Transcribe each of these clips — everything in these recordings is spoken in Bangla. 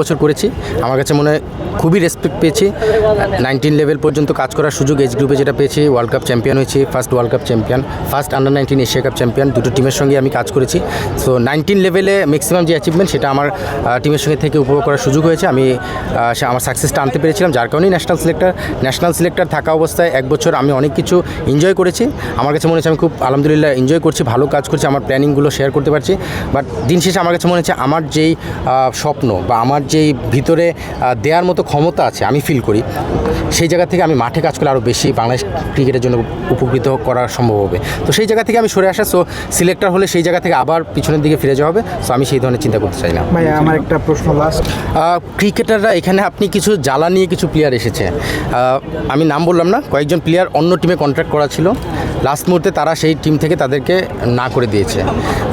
বছর করেছি। আমার কাছে মনে হয় খুবই রেসপেক্ট পেয়েছি। নাইনটিন লেভেল পর্যন্ত কাজ করার সুযোগ এজ গ্রুপে যেটা পেয়েছি ওয়ার্ল্ড কাপ চ্যাম্পিয়ন হয়েছি first world cup champion first under nineteen Asia cup champion দুটো টিমের সঙ্গে আমি কাজ করেছি। সো নাইনটিন লেভেলে ম্যাক্সিমাম যে অ্যাচিভমেন্ট সেটা আমার টিমের সঙ্গে থেকে উপভোগ করার সুযোগ হয়েছে। আমি আমার সাকসেসটা আনতে পেরেছিলাম। যার কারণেই ন্যাশনাল সিলেক্টর ন্যাশনাল সিলেক্টর থাকা অবস্থায় এক বছর আমি অনেক কিছু এনজয় করেছি। আমার কাছে মনে হচ্ছে আমি খুব, আলহামদুলিল্লাহ এনজয় করছি, ভালো কাজ করছি, আমার প্ল্যানিংগুলো শেয়ার করতে পারছি। বাট দিন শেষে আমার কাছে মনে হচ্ছে আমার যেই স্বপ্ন বা আমার যেই ভিতরে দেওয়ার মতো ক্ষমতা আছে আমি ফিল করি সেই জায়গা থেকে আমি মাঠে কাজ করলে আরও বেশি বাংলাদেশ ক্রিকেটের জন্য উপকৃত করা সম্ভব হবে। তো সেই জায়গা থেকে আমি সরে আসা সো সিলেক্টর হলে সেই জায়গা থেকে আবার পিছনের দিকে ফিরে যাওয়া হবে সো আমি সেই ধরনের চিন্তা করতে চাই না। ভাই আমার একটা প্রশ্ন লাস্ট ক্রিকেটাররা এখানে আপনি কিছু জ্বালা নিয়ে কিছু প্লেয়ার এসেছে। আমি নাম বললাম না কয়েকজন প্লেয়ার অন্য টিমে কন্ট্রাক্ট করা ছিল। লাস্ট মুহূর্তে তারা সেই টিম থেকে তাদেরকে না করে দিয়েছে।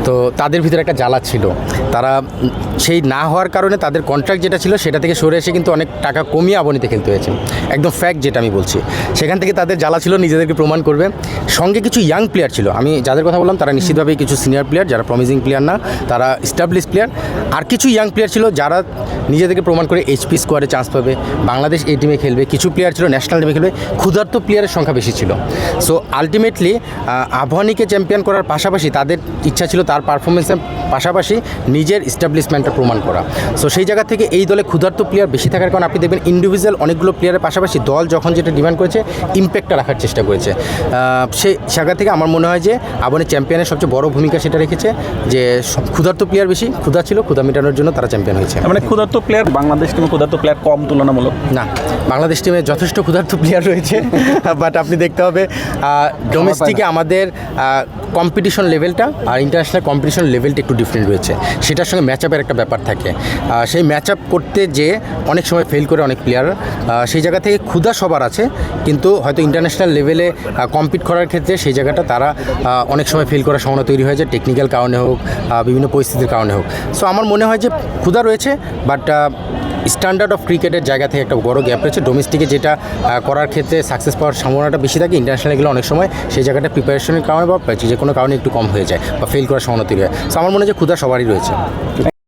তো তাদের ভিতরে একটা জ্বালা ছিল। তারা সেই না হওয়ার কারণে তাদের কন্ট্রাক্ট যেটা ছিল সেটা থেকে সরে এসে কিন্তু অনেক টাকা কমিয়ে আবনিতে খেলতে হয়েছে। একদম ফ্যাক্ট যেটা আমি বলছি। সেখান থেকে তাদের জ্বালা ছিল, নিজেদেরকে প্রমাণ করবে। সঙ্গে কিছু ইয়াং প্লেয়ার ছিল। আমি যাদের কথা বললাম, তারা নিশ্চিতভাবেই কিছু সিনিয়র প্লেয়ার যারা প্রমিজিং প্লেয়ার না, তারা স্টাবলিশ প্লেয়ার আর কিছু ইয়াং প্লেয়ার ছিল যারা নিজেদেরকে প্রমাণ করে এইচপি স্কোয়াডে চান্স পাবে। বাংলাদেশ এই টিমে খেলবে। কিছু প্লেয়ার ছিল ন্যাশনাল টিমে খেলবে। ক্ষুধার্ত প্লেয়ারের সংখ্যা বেশি ছিল। সো আলটিমেটলি আবহানিকে চ্যাম্পিয়ন করার পাশাপাশি তাদের ইচ্ছা ছিল তার পারফরমেন্সের পাশাপাশি নিজের স্টাবলিশমেন্টটা প্রমাণ করা। সো সেই জায়গা থেকে এই দলে ক্ষুধার্ত প্লেয়ার বেশি থাকার কারণে আপনি দেখবেন ইন্ডিভিজুয়াল অনেকগুলো প্লেয়ারের পাশাপাশি দল যখন যেটা ডিমান্ড করেছে ইম্প্যাক্টটা রাখার চেষ্টা করেছে। সেই জায়গা থেকে আমার মনে হয় যে আবহানি চ্যাম্পিয়নের সবচেয়ে বড় ভূমিকা সেটা রেখেছে যে ক্ষুধার্ত প্লেয়ার বেশি, ক্ষুধা ছিল, ক্ষুধা মেটানোর জন্য তারা চ্যাম্পিয়ন হয়েছে। মানে ক্ষুধার্ত প্লেয়ার বাংলাদেশ টিমে ক্ষুধার্ত প্লেয়ার কম তুলনামূলক? না বাংলাদেশ টিমে যথেষ্ট ক্ষুধার্ত প্লেয়ার রয়েছে বাট আপনি দেখতে হবে ডোমেস্টিকে আমাদের কম্পিটিশন লেভেলটা আর ইন্টারন্যাশনাল কম্পিটিশন লেভেলটা একটু ডিফারেন্ট রয়েছে। সেটার সঙ্গে ম্যাচ আপের একটা ব্যাপার থাকে। সেই ম্যাচ আপ করতে যে অনেক সময় ফেল করে অনেক প্লেয়ার সেই জায়গা থেকে ক্ষুধা সবার আছে। কিন্তু হয়তো ইন্টারন্যাশনাল লেভেলে কম্পিট করার ক্ষেত্রে সেই জায়গাটা তারা অনেক সময় ফেল করার সম্ভাবনা তৈরি হয়ে যায় টেকনিক্যাল কারণে হোক বিভিন্ন পরিস্থিতির কারণে হোক। সো আমার মনে হয় যে ক্ষুধা রয়েছে বাট স্ট্যান্ডার্ড অফ ক্রিকেটের জায়গা থেকে একটা বড় গ্যাপ রয়েছে। ডোমেস্টিকে যেটা করার ক্ষেত্রে সাকসেস পাওয়ার সম্ভাবনাটা বেশি থাকে ইন্টারন্যাশনাল গেলে অনেক সময় সেই জায়গাটা প্রিপারেশনের কারণে বা যে কোনো কারণে একটু কম হয়ে যায় বা ফেল করার সম্ভাবনা তৈরি হয়। আমার মনে হয় যে ক্ষুধা সবারই রয়েছে।